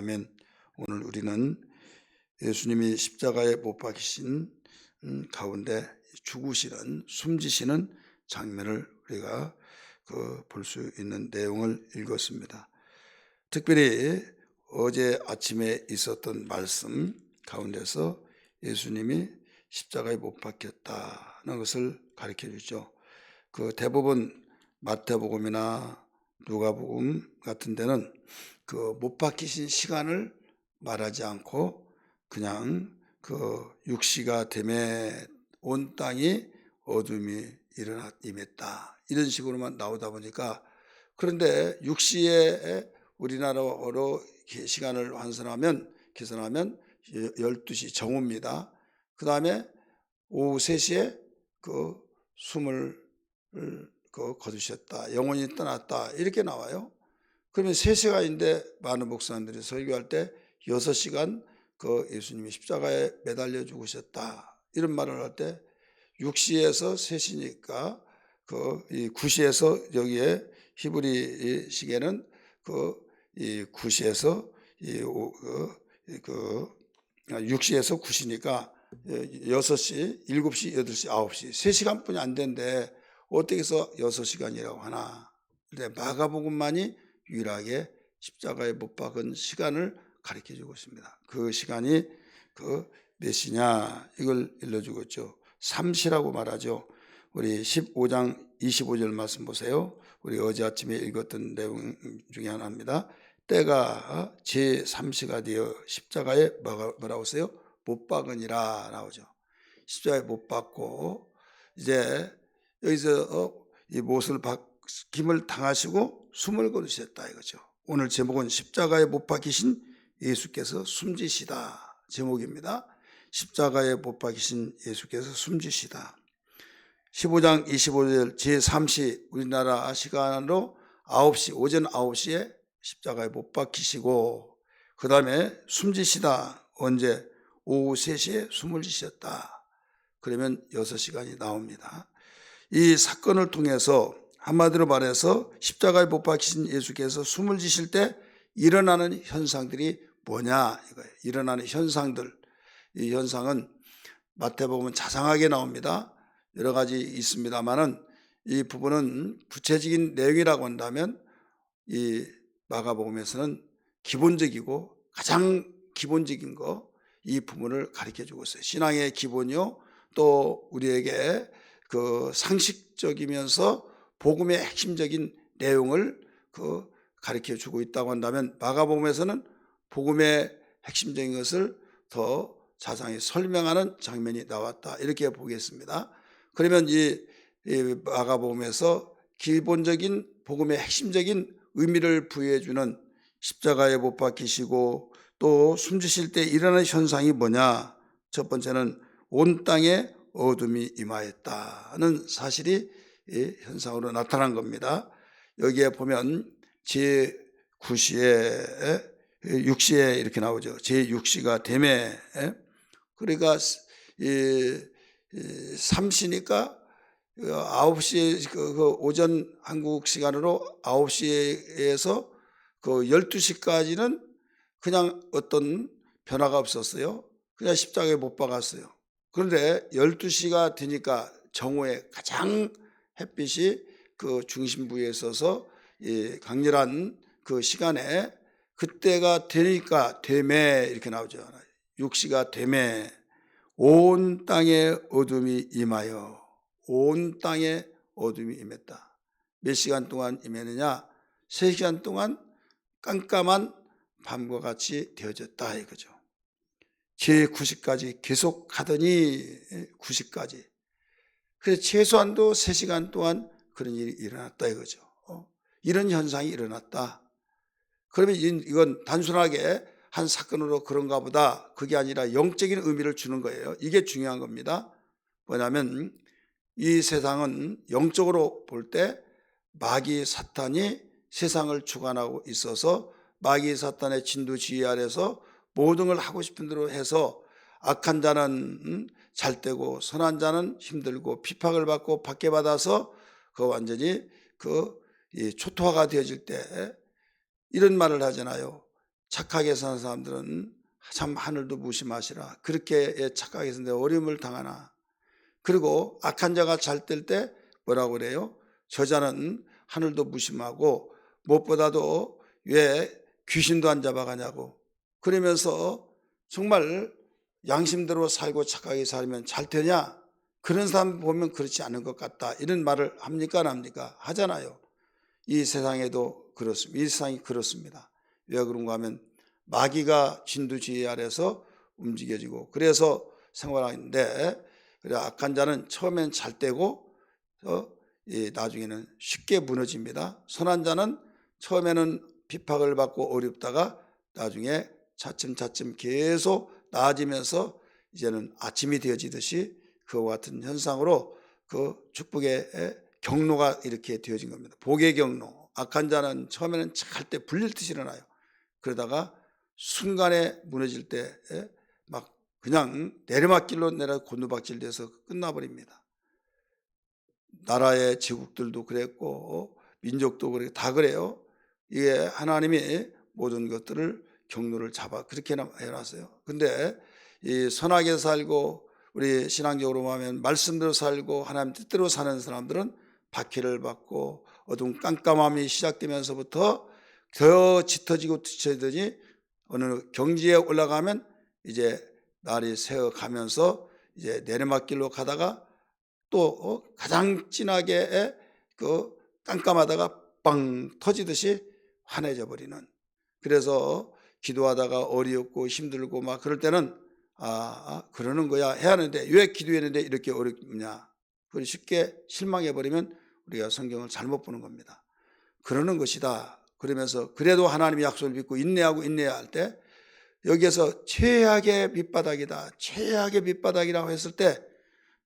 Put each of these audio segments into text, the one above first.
아멘. 오늘 우리는 예수님이 십자가에 못 박히신 음, 가운데 죽으시는 숨지시는 장면을 우리가 그 볼 수 있는 내용을 읽었습니다. 특별히 어제 아침에 있었던 말씀 가운데서 예수님이 십자가에 못 박혔다는 것을 가르쳐 주죠. 그 대부분 마태복음이나 누가복음 같은 데는 그 못 박히신 시간을 말하지 않고 그냥 그 육시가 됨에 온 땅이 어둠이 일어나 임했다 이런 식으로만 나오다 보니까 그런데 육시에 우리나라로 시간을 환산하면 계산하면 12시 정오입니다. 그 다음에 오후 3시에 그 숨을 그 거두셨다. 영혼이 떠났다. 이렇게 나와요. 그러면 3시간인데 많은 목사님들이 설교할 때 6시간 그 예수님이 십자가에 매달려 죽으셨다. 이런 말을 할 때 6시에서 3시니까 그이 9시에서 여기에 히브리 시계는 그 이 9시에서 이 그 6시에서 9시니까 6시, 7시, 8시, 9시 3시간뿐이 안 된데 어떻게 해서 6시간이라고 하나. 근데 마가복음만이 유일하게 십자가에 못 박은 시간을 가르쳐 주고 있습니다. 그 시간이 그몇 시냐 이걸 일러주고 있죠. 3시라고 말하죠. 우리 15장 25절 말씀 보세요. 우리 어제 아침에 읽었던 내용 중에 하나입니다. 때가 제3시가 되어 십자가에 뭐라고 써요? 못 박으니라 나오죠. 십자가에 못 박고 이제 여기서 이 못을 박힘을 당하시고 숨을 거두셨다 이거죠. 오늘 제목은 십자가에 못 박히신 예수께서 숨지시다 제목입니다. 십자가에 못 박히신 예수께서 숨지시다. 15장 25절 제3시 우리나라 시간으로 9시 오전 9시에 십자가에 못 박히시고 그 다음에 숨지시다 언제 오후 3시에 숨을 지셨다. 그러면 6시간이 나옵니다. 이 사건을 통해서 한마디로 말해서 십자가에 못 박히신 예수께서 숨을 지실 때 일어나는 현상들이 뭐냐 이거예요. 일어나는 현상들. 이 현상은 마태복음은 자상하게 나옵니다. 여러 가지 있습니다만은 이 부분은 구체적인 내용이라고 한다면 이 마가복음에서는 기본적이고 가장 기본적인 거 이 부분을 가르쳐 주고 있어요. 신앙의 기본이요. 또 우리에게 그 상식적이면서 복음의 핵심적인 내용을 그 가르쳐 주고 있다고 한다면 마가복음에서는 복음의 핵심적인 것을 더 자세히 설명하는 장면이 나왔다 이렇게 보겠습니다. 그러면 이, 이 마가복음에서 기본적인 복음의 핵심적인 의미를 부여해 주는 십자가에 못 박히시고 또 숨지실 때 일어나는 현상이 뭐냐? 첫 번째는 온 땅에 어둠이 임하였다는 사실이 현상으로 나타난 겁니다. 여기에 보면 제 9시에 6시에 이렇게 나오죠. 제 6시가 됨에 그러니까 3시니까 9시 그 오전 한국 시간으로 9시에서 그 12시까지는 그냥 어떤 변화가 없었어요. 그냥 십자가에 못 박았어요. 그런데 12시가 되니까 정오에 가장 햇빛이 그 중심부에 있어서 강렬한 그 시간에 그때가 되니까 되매 이렇게 나오죠. 6시가 되매 온 땅에 어둠이 임하여 온 땅에 어둠이 임했다. 몇 시간 동안 임했느냐? 3시간 동안 깜깜한 밤과 같이 되어졌다 이거죠. 제 90까지 계속 가더니 90까지. 그래서 최소한도 3시간 동안 그런 일이 일어났다 이거죠. 어? 이런 현상이 일어났다. 그러면 이건 단순하게 한 사건으로 그런가 보다 그게 아니라 영적인 의미를 주는 거예요. 이게 중요한 겁니다. 뭐냐면 이 세상은 영적으로 볼 때 마귀 사탄이 세상을 주관하고 있어서 마귀 사탄의 진두지휘 아래서 모든 걸 하고 싶은 대로 해서 악한 자는 잘 되고 선한 자는 힘들고 핍박을 받고 받게 받아서 그 완전히 그 초토화가 되어질 때 이런 말을 하잖아요. 착하게 사는 사람들은 참 하늘도 무심하시라. 그렇게 착하게 사는데 어려움을 당하나. 그리고 악한 자가 잘 될 때 뭐라고 그래요? 저자는 하늘도 무심하고 무엇보다도 왜 귀신도 안 잡아가냐고. 그러면서 정말 양심대로 살고 착하게 살면 잘 되냐? 그런 사람 보면 그렇지 않은 것 같다. 이런 말을 합니까? 안 합니까? 하잖아요. 이 세상에도 그렇습니다. 이 세상이 그렇습니다. 왜 그런가 하면 마귀가 진두지휘 아래서 움직여지고 그래서 생활하는데 그래 악한 자는 처음엔 잘 되고 어, 이 나중에는 쉽게 무너집니다. 선한 자는 처음에는 비박을 받고 어렵다가 나중에 차츰차츰 계속 나아지면서 이제는 아침이 되어지듯이 그와 같은 현상으로 그 축복의 경로가 이렇게 되어진 겁니다. 복의 경로. 악한 자는 처음에는 잘때 불릴 듯이 일어나요. 그러다가 순간에 무너질 때 막 그냥 내리막길로 내려 곤두박질 돼서 끝나버립니다. 나라의 제국들도 그랬고 민족도 그래 다 그래요. 이게 하나님이 모든 것들을 경로를 잡아 그렇게 해놨어요. 근데 이 선하게 살고 우리 신앙적으로 보면 말씀대로 살고 하나님 뜻대로 사는 사람들은 박해를 받고 어두운 깜깜함이 시작되면서부터 더 짙어지고 뒤처지더니 어느 경지에 올라가면 이제 날이 새어가면서 이제 내리막길로 가다가 또 어, 가장 진하게 그 깜깜하다가 빵 터지듯이 환해져 버리는 그래서 기도하다가 어렵고 힘들고 막 그럴 때는 아, 아, 그러는 거야 해야 하는데 왜 기도했는데 이렇게 어렵냐. 그걸 쉽게 실망해 버리면 우리가 성경을 잘못 보는 겁니다. 그러는 것이다. 그러면서 그래도 하나님의 약속을 믿고 인내하고 인내해야 할 때 여기에서 최악의 밑바닥이다 최악의 밑바닥이라고 했을 때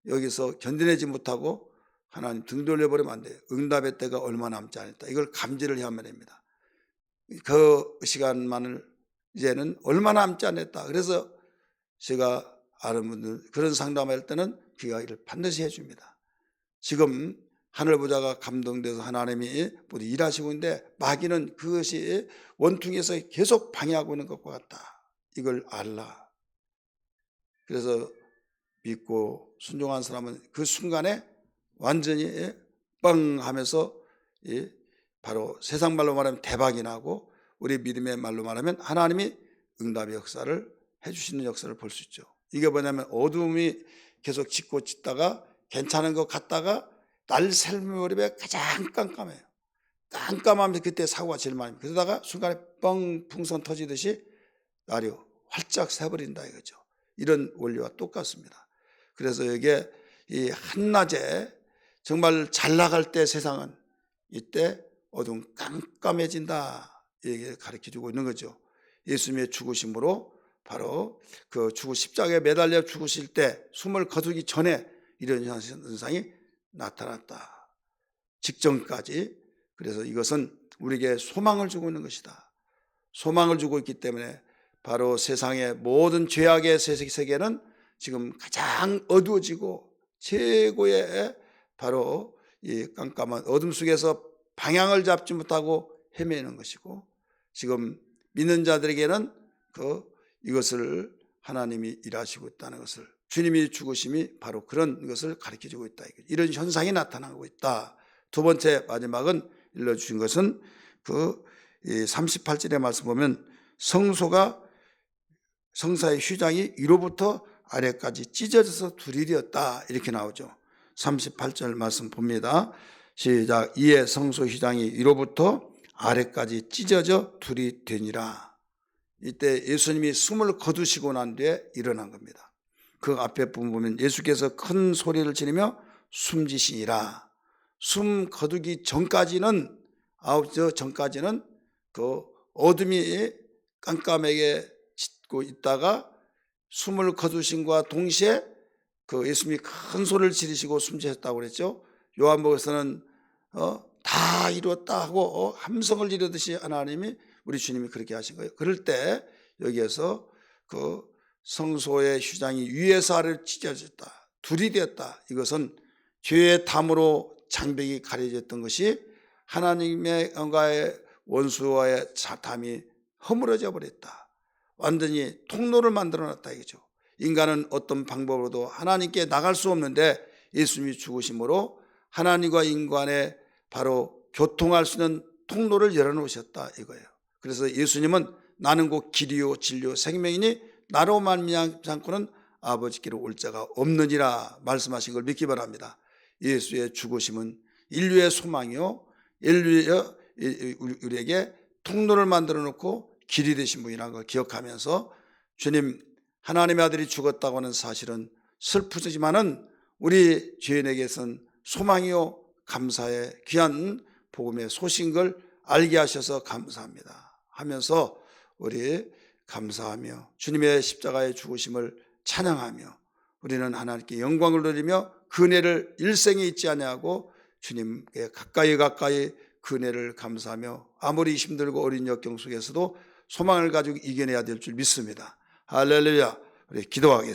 여기서 견뎌내지 못하고 하나님 등 돌려버리면 안 돼요 응답의 때가 얼마 남지 않았다. 이걸 감지를 해야만 됩니다. 그 시간만을 이제는 얼마 남지 않았다 그래서 제가 아는 분들 그런 상담할 때는 귀가 이를 반드시 해줍니다. 지금 하늘 보자가 감동돼서 하나님이 모두 일하시고 있는데 마귀는 그것이 원통에서 계속 방해하고 있는 것과 같다. 이걸 알라. 그래서 믿고 순종한 사람은 그 순간에 완전히 뻥 하면서 바로 세상 말로 말하면 대박이 나고 우리 믿음의 말로 말하면 하나님이 응답의 역사를 해주시는 역사를 볼 수 있죠. 이게 뭐냐면 어둠이 계속 짙고 짙다가 괜찮은 것 같다가 날 삶무렵에 가장 깜깜해요. 깜깜하면 그때 사고가 제일 많이 그러다가 순간에 뻥 풍선 터지듯이 날이 활짝 새버린다 이거죠. 이런 원리와 똑같습니다. 그래서 이게 이 한낮에 정말 잘 나갈 때 세상은 이때 어둠 깜깜해진다. 가르쳐 주고 있는 거죠. 예수님의 죽으심으로 바로 그 죽으 십자가에 매달려 죽으실 때 숨을 거두기 전에 이런 현상이 나타났다. 직전까지. 그래서 이것은 우리에게 소망을 주고 있는 것이다. 소망을 주고 있기 때문에 바로 세상의 모든 죄악의 세계는 지금 가장 어두워지고 최고의 바로 이 깜깜한 어둠 속에서 방향을 잡지 못하고 헤매는 것이고 지금 믿는 자들에게는 그 이것을 하나님이 일하시고 있다는 것을 주님이 죽으심이 바로 그런 것을 가르쳐 주고 있다. 이런 현상이 나타나고 있다. 두 번째 마지막은 일러주신 것은 그 38절의 말씀 보면 성소가 성사의 휘장이 위로부터 아래까지 찢어져서 둘이 되었다. 이렇게 나오죠. 38절 말씀 봅니다. 시작. 이에 성소 휘장이 위로부터 아래까지 찢어져 둘이 되니라. 이때 예수님이 숨을 거두시고 난 뒤에 일어난 겁니다. 그 앞에 부분 보면 예수께서 큰 소리를 지르며 숨지시니라. 숨 거두기 전까지는 아홉 저 전까지는 그 어둠이 깜깜하게 짙고 있다가 숨을 거두신과 동시에 그 예수님이 큰 소리를 지르시고 숨지셨다고 그랬죠. 요한복음에서는 어, 다 이루었다 하고 어, 함성을 지르듯이 하나님이 우리 주님이 그렇게 하신 거예요. 그럴 때 여기에서 그 성소의 휴장이 위에서 아래로 찢어졌다. 둘이 되었다. 이것은 죄의 담으로 장벽이 가려졌던 것이 하나님의 응가의 원수와의 담이 허물어져 버렸다. 완전히 통로를 만들어 놨다 이거죠. 인간은 어떤 방법으로도 하나님께 나갈 수 없는데 예수님이 죽으심으로 하나님과 인간의 바로 교통할 수 있는 통로를 열어놓으셨다 이거예요. 그래서 예수님은 나는 곧 길이요 진리요 생명이니 나로 말미암지 않고는 아버지께로 올 자가 없느니라 말씀하신 걸 믿기 바랍니다. 예수의 죽으심은 인류의 소망이요 인류의 우리에게 통로를 만들어 놓고 길이 되신 분이라는 걸 기억하면서 주님 하나님의 아들이 죽었다고 하는 사실은 슬프지만은 우리 죄인에게선 소망이요 감사의 귀한 복음의 소신걸 알게 하셔서 감사합니다 하면서 우리 감사하며 주님의 십자가의 죽으심을 찬양하며 우리는 하나님께 영광을 돌리며 그 은혜를 일생에 잊지 아니하고 주님께 가까이 가까이 그 은혜를 감사하며 아무리 힘들고 어린 역경 속에서도 소망을 가지고 이겨내야 될 줄 믿습니다. 할렐루야. 우리 기도하겠습니다.